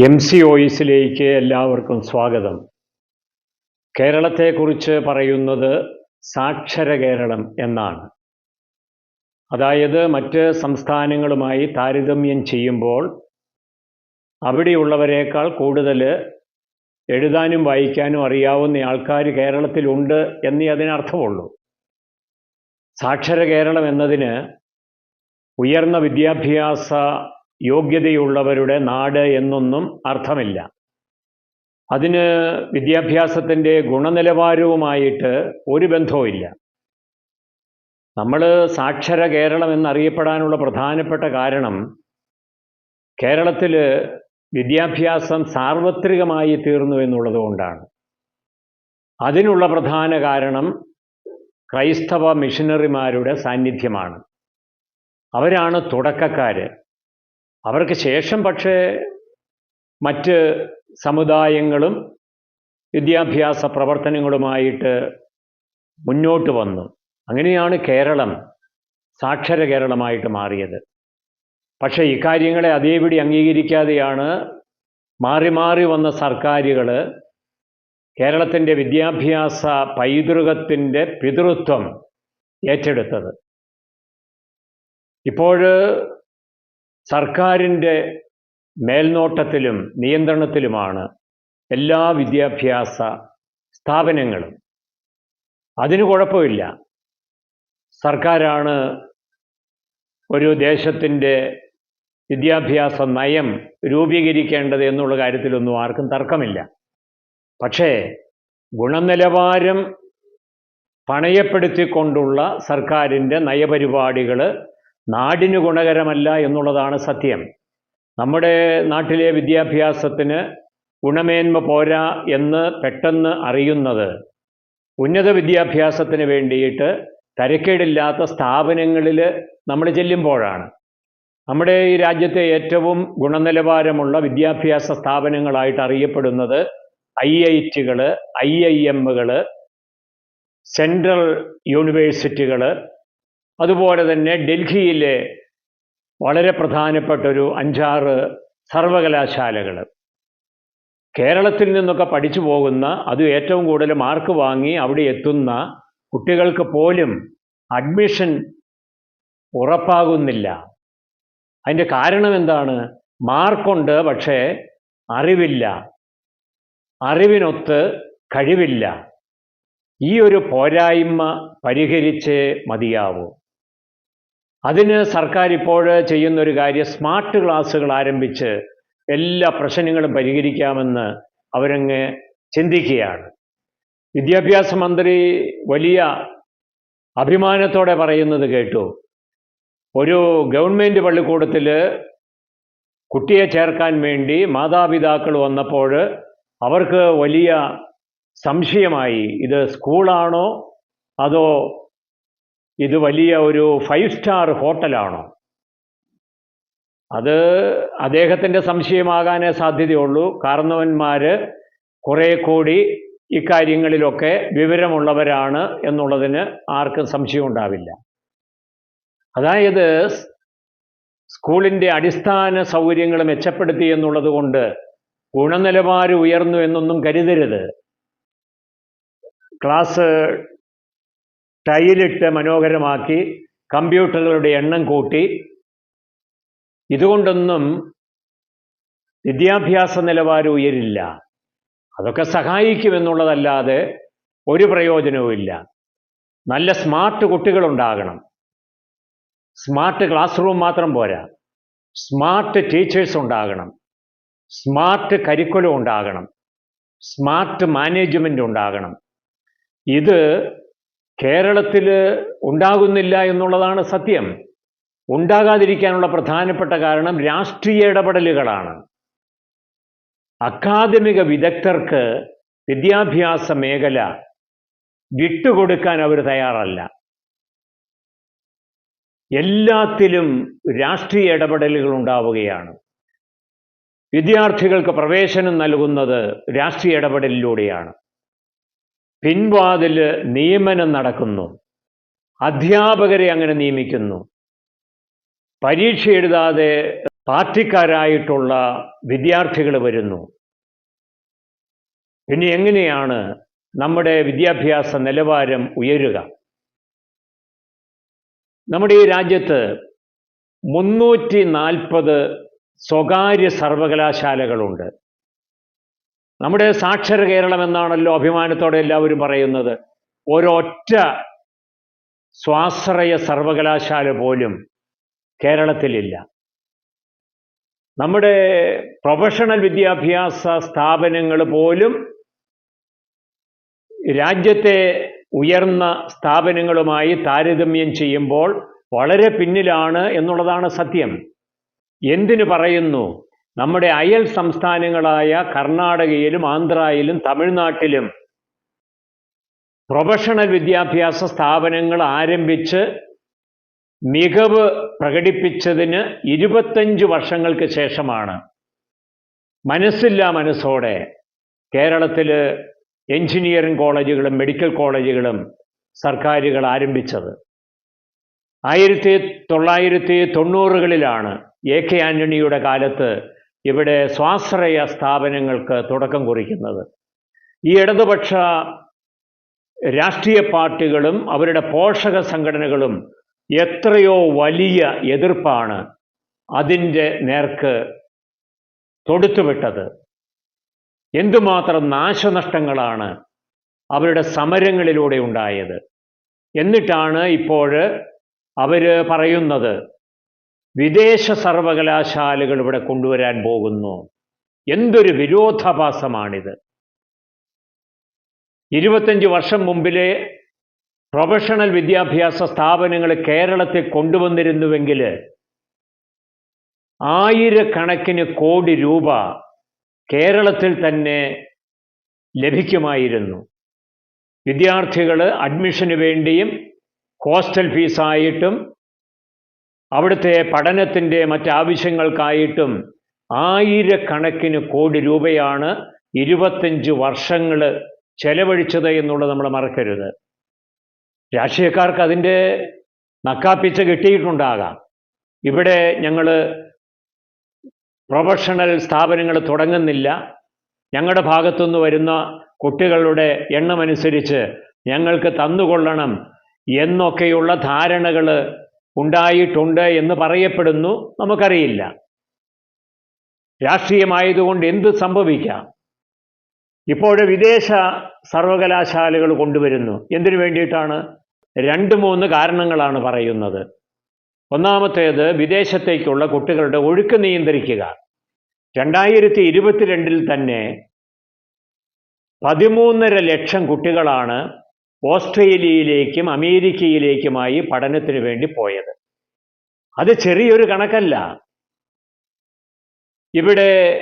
M C ഓയിസിലേക്ക് എല്ലാവർക്കും സ്വാഗതം. കേരളത്തെക്കുറിച്ച് പറയുന്നത് സാക്ഷര കേരളം എന്നാണ്. അതായത് മറ്റ് സംസ്ഥാനങ്ങളുമായി താരതമ്യം ചെയ്യുമ്പോൾ അവിടെയുള്ളവരെക്കാൾ കൂടുതൽ എഴുതാനും വായിക്കാനും അറിയാവുന്ന ആൾക്കാർ കേരളത്തിലുണ്ട് എന്നേ അതിനർത്ഥമുള്ളൂ. സാക്ഷര കേരളം എന്നതിന് ഉയർന്ന വിദ്യാഭ്യാസ യോഗ്യതയുള്ളവരുടെ നാട് എന്നൊന്നും അർത്ഥമില്ല. അതിന് വിദ്യാഭ്യാസത്തിന്റെ ഗുണനിലവാരവുമായിട്ട് ഒരു ബന്ധവുമില്ല. നമ്മൾ സാക്ഷര കേരളം എന്നറിയപ്പെടാനുള്ള പ്രധാനപ്പെട്ട കാരണം കേരളത്തിൽ വിദ്യാഭ്യാസം സാർവത്രികമായി തീർന്നു എന്നുള്ളതുകൊണ്ടാണ് അതിനുള്ള പ്രധാന കാരണം ക്രൈസ്തവ മിഷനറിമാരുടെ സാന്നിധ്യമാണ്. അവരാണ് തുടക്കക്കാർ അവർക്ക് ശേഷം പക്ഷേ മറ്റ് സമുദായങ്ങളും വിദ്യാഭ്യാസ പ്രവർത്തനങ്ങളുമായിട്ട് മുന്നോട്ട് വന്നു. അങ്ങനെയാണ് കേരളം സാക്ഷര കേരളമായിട്ട് മാറിയത്. പക്ഷേ ഇക്കാര്യങ്ങളെ അതേപടി അംഗീകരിക്കാതെയാണ് മാറി മാറി വന്ന സർക്കാരുകൾ കേരളത്തിന്റെ വിദ്യാഭ്യാസ പൈതൃകത്തിന്റെ പിതൃത്വം ഏറ്റെടുത്തത്. ഇപ്പോൾ സർക്കാരിന്റെ മേൽനോട്ടത്തിലും നിയന്ത്രണത്തിലുമാണ് എല്ലാ വിദ്യാഭ്യാസ സ്ഥാപനങ്ങളും. അതിന് കുഴപ്പമില്ല. സർക്കാരാണ് ഒരു ദേശത്തിന്റെ വിദ്യാഭ്യാസ നയം രൂപീകരിക്കേണ്ടത് എന്നുള്ള കാര്യത്തിലൊന്നും ആർക്കും തർക്കമില്ല. പക്ഷേ ഗുണനിലവാരം പണയപ്പെടുത്തിക്കൊണ്ടുള്ള സർക്കാരിന്റെ നയപരിപാടികൾ നാടിന് ഗുണകരമല്ല എന്നുള്ളതാണ് സത്യം. നമ്മുടെ നാട്ടിലെ വിദ്യാഭ്യാസത്തിന് ഗുണമേന്മ പോരാ എന്ന് പെട്ടെന്ന് അറിയുന്നത് ഉന്നത വിദ്യാഭ്യാസത്തിന് വേണ്ടിയിട്ട് തരക്കേടില്ലാത്ത സ്ഥാപനങ്ങളിൽ നമ്മൾ ചെല്ലുമ്പോഴാണ്. നമ്മുടെ ഈ രാജ്യത്തെ ഏറ്റവും ഗുണനിലവാരമുള്ള വിദ്യാഭ്യാസ സ്ഥാപനങ്ങളായിട്ട് അറിയപ്പെടുന്നത് ഐ ഐ ടികൾ ഐ ഐ എമ്മുകൾ സെൻട്രൽ യൂണിവേഴ്സിറ്റികൾ അതുപോലെ തന്നെ ഡൽഹിയിലെ വളരെ പ്രധാനപ്പെട്ട ഒരു അഞ്ചാറ് സർവകലാശാലകൾ. കേരളത്തിൽ നിന്നൊക്കെ പഠിച്ചു പോകുന്ന അത് ഏറ്റവും കൂടുതൽ മാർക്ക് വാങ്ങി അവിടെ എത്തുന്ന കുട്ടികൾക്ക് പോലും അഡ്മിഷൻ ഉറപ്പാകുന്നില്ല. അതിന്റെ കാരണം എന്താണ്? മാർക്കുണ്ട് പക്ഷേ അറിവില്ല. അറിവിനൊത്ത് കഴിവില്ല. ഈ ഒരു പോരായ്മ പരിഹരിച്ചേ മതിയാവൂ. അതിന് സർക്കാർ ഇപ്പോൾ ചെയ്യുന്ന ഒരു കാര്യം സ്മാർട്ട് ക്ലാസ്സുകൾ ആരംഭിച്ച് എല്ലാ പ്രശ്നങ്ങളും പരിഹരിക്കാമെന്ന് അവരങ്ങ് ചിന്തിക്കുകയാണ്. വിദ്യാഭ്യാസ മന്ത്രി വലിയ അഭിമാനത്തോടെ പറയുന്നത് കേട്ടു. ഒരു ഗവൺമെന്റ് പള്ളിക്കൂടത്തിൽ കുട്ടിയെ ചേർക്കാൻ വേണ്ടി മാതാപിതാക്കൾ വന്നപ്പോൾ അവർക്ക് വലിയ സംശയമായി ഇത് സ്കൂളാണോ അതോ ഇത് വലിയ ഒരു ഫൈവ് സ്റ്റാർ ഹോട്ടലാണോ? അത് അദ്ദേഹത്തിന്റെ സംശയമാകാനേ സാധ്യതയുള്ളൂ. കാരണവന്മാർ കുറേ കൂടി ഇക്കാര്യങ്ങളിലൊക്കെ വിവരമുള്ളവരാണ് എന്നുള്ളതിന് ആർക്കും സംശയം ഉണ്ടാവില്ല. അതായത് സ്കൂളിന്റെ അടിസ്ഥാന സൗകര്യങ്ങൾ മെച്ചപ്പെടുത്തി എന്നുള്ളത് കൊണ്ട് ഗുണനിലവാരം ഉയർന്നു എന്നൊന്നും കരുതരുത്. ക്ലാസ് ടൈലിട്ട് മനോഹരമാക്കി കമ്പ്യൂട്ടറുകളുടെ എണ്ണം കൂട്ടി. ഇതുകൊണ്ടൊന്നും വിദ്യാഭ്യാസ നിലവാരം ഉയരില്ല. അതൊക്കെ സഹായിക്കുമെന്നുള്ളതല്ലാതെ ഒരു പ്രയോജനവുമില്ല നല്ല സ്മാർട്ട് കുട്ടികളുണ്ടാകണം. സ്മാർട്ട് ക്ലാസ് റൂം മാത്രം പോരാ. സ്മാർട്ട് ടീച്ചേഴ്സ് ഉണ്ടാകണം. സ്മാർട്ട് കരിക്കുലം ഉണ്ടാകണം. സ്മാർട്ട് മാനേജ്മെന്റ് ഉണ്ടാകണം. ഇത് കേരളത്തിൽ ഉണ്ടാകുന്നില്ല എന്നുള്ളതാണ് സത്യം. ഉണ്ടാകാതിരിക്കാനുള്ള പ്രധാനപ്പെട്ട കാരണം രാഷ്ട്രീയ ഇടപെടലുകളാണ്. അക്കാദമിക വിദഗ്ധർക്ക് വിദ്യാഭ്യാസ മേഖല വിട്ടുകൊടുക്കാൻ അവർ തയ്യാറല്ല. എല്ലാത്തിലും രാഷ്ട്രീയ ഇടപെടലുകൾ ഉണ്ടാവുകയാണ്. വിദ്യാർത്ഥികൾക്ക് പ്രവേശനം നൽകുന്നത് രാഷ്ട്രീയ ഇടപെടലിലൂടെയാണ്. പിൻവാതിൽ നിയമനം നടക്കുന്നു. അധ്യാപകരെ അങ്ങനെ നിയമിക്കുന്നു. പരീക്ഷ എഴുതാതെ പാർട്ടിക്കാരായിട്ടുള്ള വിദ്യാർത്ഥികൾ വരുന്നു. പിന്നെ എങ്ങനെയാണ് നമ്മുടെ വിദ്യാഭ്യാസ നിലവാരം ഉയരുക? നമ്മുടെ ഈ രാജ്യത്ത് മുന്നൂറ്റി നാൽപ്പത് സ്വകാര്യ സർവകലാശാലകളുണ്ട്. നമ്മുടെ സാക്ഷര കേരളം എന്നാണല്ലോ അഭിമാനത്തോടെ എല്ലാവരും പറയുന്നത്. ഒരൊറ്റ സ്വാശ്രയ സർവകലാശാല പോലും കേരളത്തിലില്ല. നമ്മുടെ പ്രൊഫഷണൽ വിദ്യാഭ്യാസ സ്ഥാപനങ്ങൾ പോലും രാജ്യത്തെ ഉയർന്ന സ്ഥാപനങ്ങളുമായി താരതമ്യം ചെയ്യുമ്പോൾ വളരെ പിന്നിലാണ് എന്നുള്ളതാണ് സത്യം. എന്തിനു പറയുന്നു? നമ്മുടെ അയൽ സംസ്ഥാനങ്ങളായ കർണാടകയിലും ആന്ധ്രയിലും തമിഴ്നാട്ടിലും പ്രൊഫഷണൽ വിദ്യാഭ്യാസ സ്ഥാപനങ്ങൾ ആരംഭിച്ച് മികവ് പ്രകടിപ്പിച്ചതിന് ഇരുപത്തഞ്ച് വർഷങ്ങൾക്ക് ശേഷമാണ്. മനസ്സില്ല മനസ്സോടെ കേരളത്തിൽ എഞ്ചിനീയറിംഗ് കോളേജുകളും മെഡിക്കൽ കോളേജുകളും സർക്കാരുകൾ ആരംഭിച്ചത്. ആയിരത്തി തൊള്ളായിരത്തി തൊണ്ണൂറുകളിലാണ് എ കെ ആന്റണിയുടെ കാലത്ത് ഇവിടെ സ്വാശ്രയ സ്ഥാപനങ്ങൾക്ക് തുടക്കം കുറിക്കുന്നത്. ഈ ഇടതുപക്ഷ രാഷ്ട്രീയ പാർട്ടികളും അവരുടെ പോഷക സംഘടനകളും എത്രയോ വലിയ എതിർപ്പാണ് അതിന്റെ നേർക്ക് തൊടുത്തുവിട്ടത്. എന്തുമാത്രം നാശനഷ്ടങ്ങളാണ് അവരുടെ സമരങ്ങളിലൂടെ ഉണ്ടായത്. എന്നിട്ടാണ് ഇപ്പോൾ അവർ പറയുന്നത് വിദേശ സർവകലാശാലകൾ ഇവിടെ കൊണ്ടുവരാൻ പോകുന്നു. എന്തൊരു വിരോധാഭാസമാണിത്. ഇരുപത്തഞ്ച് വർഷം മുമ്പിലെ പ്രൊഫഷണൽ വിദ്യാഭ്യാസ സ്ഥാപനങ്ങൾ കേരളത്തിൽ കൊണ്ടുവന്നിരുന്നുവെങ്കിൽ ആയിരക്കണക്കിന് കോടി രൂപ കേരളത്തിൽ തന്നെ ലഭിക്കുമായിരുന്നു. വിദ്യാർത്ഥികൾ അഡ്മിഷന് വേണ്ടിയും ഹോസ്റ്റൽ ഫീസായിട്ടും അവിടുത്തെ പഠനത്തിന്റെ മറ്റാവശ്യങ്ങൾക്കായിട്ടും ആയിരക്കണക്കിന് കോടി രൂപയാണ് ഇരുപത്തഞ്ച് വർഷങ്ങൾ ചെലവഴിച്ചത് എന്നുള്ളത് നമ്മൾ മറക്കരുത്. രാഷ്ട്രീയക്കാർക്ക് അതിന്റെ നക്കാപ്പിച്ച കിട്ടിയിട്ടുണ്ടാകാം. ഇവിടെ ഞങ്ങൾ പ്രൊഫഷണൽ സ്ഥാപനങ്ങൾ തുടങ്ങുന്നില്ല. ഞങ്ങളുടെ ഭാഗത്തുനിന്ന് വരുന്ന കുട്ടികളുടെ എണ്ണമനുസരിച്ച് ഞങ്ങൾക്ക് തന്നുകൊള്ളണം എന്നൊക്കെയുള്ള ധാരണകൾ ഉണ്ടായിട്ടുണ്ട് എന്ന് പറയപ്പെടുന്നു. നമുക്കറിയില്ല. രാഷ്ട്രീയമായതുകൊണ്ട് എന്ത് സംഭവിക്കാം? ഇപ്പോൾ വിദേശ സർവകലാശാലകൾ കൊണ്ടുവരുന്നു. എന്തിനു വേണ്ടിയിട്ടാണ്? രണ്ട് മൂന്ന് കാരണങ്ങളാണ് പറയുന്നത്. ഒന്നാമത്തേത് വിദേശത്തേക്കുള്ള കുട്ടികളുടെ ഒഴുക്ക് നിയന്ത്രിക്കുക. രണ്ടായിരത്തി ഇരുപത്തിരണ്ടിൽ തന്നെ പതിമൂന്നര ലക്ഷം കുട്ടികളാണ് ഓസ്ട്രേലിയയിലേക്കും അമേരിക്കയിലേക്കുമായി പഠനത്തിന് വേണ്ടി പോയത്. അത് ചെറിയൊരു കണക്കല്ല. ഇവിടെ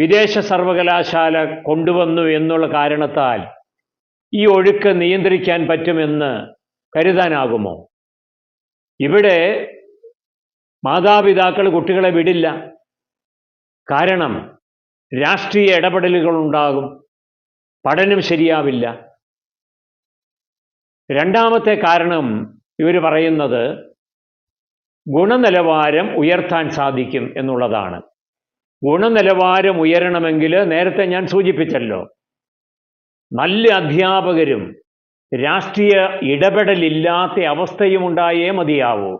വിദേശ സർവകലാശാല കൊണ്ടുവന്നു എന്നുള്ള കാരണത്താൽ ഈ ഒഴുക്ക് നിയന്ത്രിക്കാൻ പറ്റുമെന്ന് കരുതാനാകുമോ? ഇവിടെ മാതാപിതാക്കൾ കുട്ടികളെ വിടില്ല. കാരണം രാഷ്ട്രീയ ഇടപെടലുകൾ ഉണ്ടാകും പഠനം ശരിയാവില്ല. രണ്ടാമത്തെ കാരണം ഇവർ പറയുന്നത് ഗുണനിലവാരം ഉയർത്താൻ സാധിക്കും എന്നുള്ളതാണ്. ഗുണനിലവാരം ഉയരണമെങ്കിൽ നേരത്തെ ഞാൻ സൂചിപ്പിച്ചല്ലോ. നല്ല അധ്യാപകരും രാഷ്ട്രീയ ഇടപെടലില്ലാത്ത അവസ്ഥയും ഉണ്ടായേ മതിയാവൂ.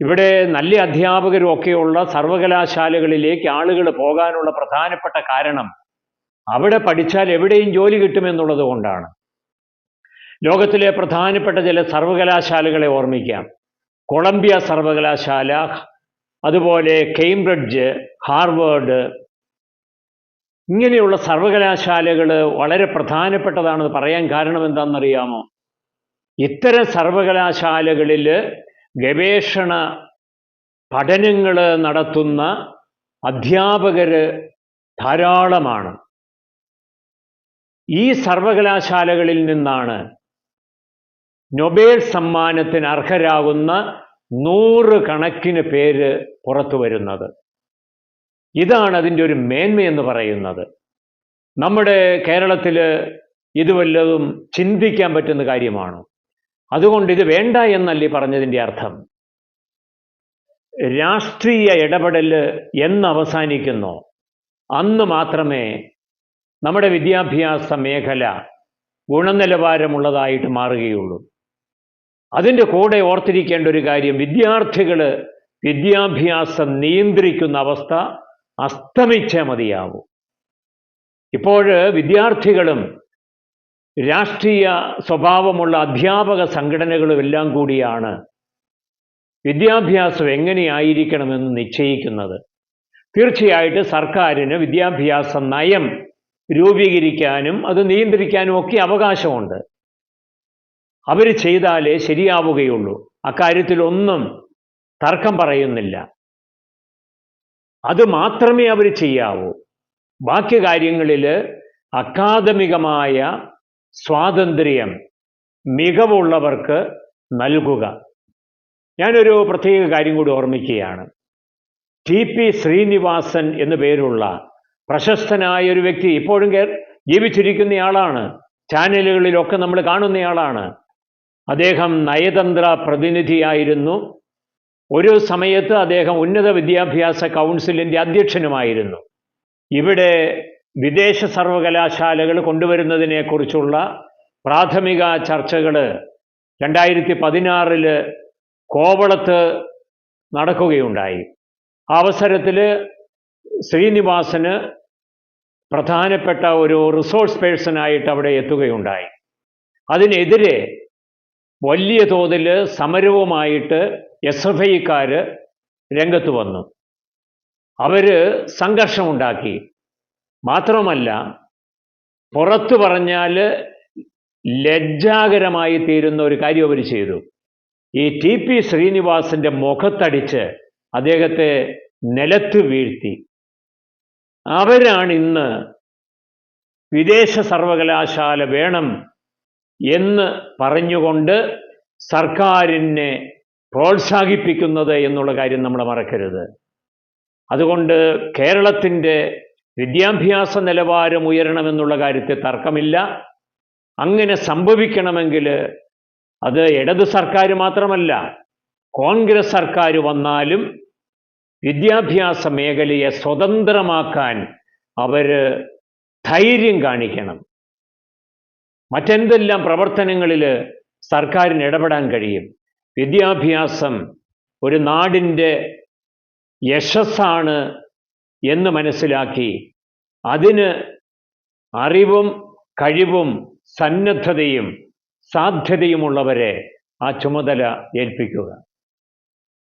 ഇവിടെ നല്ല അധ്യാപകരും ഒക്കെയുള്ള സർവകലാശാലകളിലേക്ക് ആളുകൾ പോകാനുള്ള പ്രധാനപ്പെട്ട കാരണം അവിടെ പഠിച്ചാൽ എവിടെയും ജോലി കിട്ടുമെന്നുള്ളത് കൊണ്ടാണ്. ലോകത്തിലെ പ്രധാനപ്പെട്ട ചില സർവകലാശാലകളെ ഓർമ്മിക്കാം. കൊളംബിയ സർവകലാശാല അതുപോലെ കേംബ്രിഡ്ജ് ഹാർവേഡ് ഇങ്ങനെയുള്ള സർവകലാശാലകൾ വളരെ പ്രധാനപ്പെട്ടതാണെന്ന് പറയാൻ കാരണം എന്താണെന്നറിയാമോ? ഇത്തരം സർവകലാശാലകളിൽ ഗവേഷണ പഠനങ്ങൾ നടത്തുന്ന അധ്യാപകർ ധാരാളമാണ്. ഈ സർവകലാശാലകളിൽ നിന്നാണ് നൊബേൽ സമ്മാനത്തിന് അർഹരാകുന്ന നൂറ് കണക്കിന് പേര് പുറത്തു വരുന്നത്. ഇതാണ് അതിന്റെ ഒരു മേന്മയെന്ന് പറയുന്നത്. നമ്മുടെ കേരളത്തിൽ ഇത് വല്ലതും ചിന്തിക്കാൻ പറ്റുന്ന കാര്യമാണോ? അതുകൊണ്ട് ഇത് വേണ്ട എന്നല്ലേ പറഞ്ഞതിന്റെ അർത്ഥം? രാഷ്ട്രീയ ഇടപെടൽ എന്ന് അവസാനിക്കുന്നോ അന്ന് മാത്രമേ നമ്മുടെ വിദ്യാഭ്യാസ മേഖല ഗുണനിലവാരമുള്ളതായിട്ട് മാറുകയുള്ളൂ. അതിന്റെ കൂടെ ഓർത്തിരിക്കേണ്ട ഒരു കാര്യം വിദ്യാർത്ഥികൾ വിദ്യാഭ്യാസം നിയന്ത്രിക്കുന്ന അവസ്ഥ അസ്തമിച്ചേ മതിയാവൂ. ഇപ്പോൾ വിദ്യാർത്ഥികളും രാഷ്ട്രീയ സ്വഭാവമുള്ള അധ്യാപക സംഘടനകളും എല്ലാം കൂടിയാണ് വിദ്യാഭ്യാസം എങ്ങനെയായിരിക്കണമെന്ന് നിശ്ചയിക്കുന്നത്. തീർച്ചയായിട്ട് സർക്കാരിന് വിദ്യാഭ്യാസ നയം രൂപീകരിക്കാനും അത് നിയന്ത്രിക്കാനും ഒക്കെ അവകാശമുണ്ട്. അവർ ചെയ്താലേ ശരിയാവുകയുള്ളൂ. അക്കാര്യത്തിലൊന്നും തർക്കം പറയുന്നില്ല. അത് മാത്രമേ അവർ ചെയ്യാവൂ. ബാക്കി കാര്യങ്ങളിൽ അക്കാദമികമായ സ്വാതന്ത്ര്യം മികവുള്ളവർക്ക് നൽകുക. ഞാനൊരു പ്രത്യേക കാര്യം കൂടി ഓർമ്മിക്കുകയാണ്. ടി പി ശ്രീനിവാസൻ എന്നു പേരുള്ള പ്രശസ്തനായ ഒരു വ്യക്തി ഇപ്പോഴും ജീവിച്ചിരിക്കുന്നയാളാണ് ചാനലുകളിലൊക്കെ നമ്മൾ കാണുന്നയാളാണ് അദ്ദേഹം നയതന്ത്ര പ്രതിനിധിയായിരുന്നു. ഒരു സമയത്ത് അദ്ദേഹം ഉന്നത വിദ്യാഭ്യാസ കൗൺസിലിന്റെ അധ്യക്ഷനുമായിരുന്നു. ഇവിടെ വിദേശ സർവകലാശാലകൾ കൊണ്ടുവരുന്നതിനെക്കുറിച്ചുള്ള പ്രാഥമിക ചർച്ചകൾ രണ്ടായിരത്തി പതിനാറിൽ കോവളത്ത് നടക്കുകയുണ്ടായി. അവസരത്തിൽ ശ്രീനിവാസന് പ്രധാനപ്പെട്ട ഒരു റിസോഴ്സ് പേഴ്സണായിട്ട് അവിടെ എത്തുകയുണ്ടായി. അതിനെതിരെ വലിയ തോതിൽ സമരവുമായിട്ട് എസ് എഫ് ഐക്കാർ രംഗത്ത് വന്നു. അവർ സംഘർഷമുണ്ടാക്കി. മാത്രമല്ല പുറത്തു പറഞ്ഞാൽ ലജ്ജാകരമായി തീരുന്ന ഒരു കാര്യം അവർ ചെയ്തു. ഈ ടി പി ശ്രീനിവാസിന്റെ മുഖത്തടിച്ച് അദ്ദേഹത്തെ നിലത്ത് വീഴ്ത്തി. അവരാണ് ഇന്ന് വിദേശ സർവകലാശാല വേണം എന്ന് പറഞ്ഞുകൊണ്ട് സർക്കാരിനെ പ്രോത്സാഹിപ്പിക്കുന്നത് എന്നുള്ള കാര്യം നമ്മൾ മറക്കരുത്. അതുകൊണ്ട് കേരളത്തിന്റെ വിദ്യാഭ്യാസ നിലവാരം ഉയരണമെന്നുള്ള കാര്യത്തിൽ തർക്കമില്ല. അങ്ങനെ സംഭവിക്കണമെങ്കിൽ അത് ഇടത് സർക്കാർ മാത്രമല്ല കോൺഗ്രസ് സർക്കാർ വന്നാലും വിദ്യാഭ്യാസ മേഖലയെ സ്വതന്ത്രമാക്കാൻ അവർ ധൈര്യം കാണിക്കണം. മറ്റെന്തെല്ലാം പ്രവർത്തനങ്ങളിൽ സർക്കാരിന് ഇടപെടാൻ കഴിയും? വിദ്യാഭ്യാസം ഒരു നാടിന്റെ യശസ്സാണ് എന്ന് മനസ്സിലാക്കി അതിന് അറിവും കഴിവും സന്നദ്ധതയും സാധ്യതയുമുള്ളവരെ ആ ചുമതല ഏൽപ്പിക്കുക.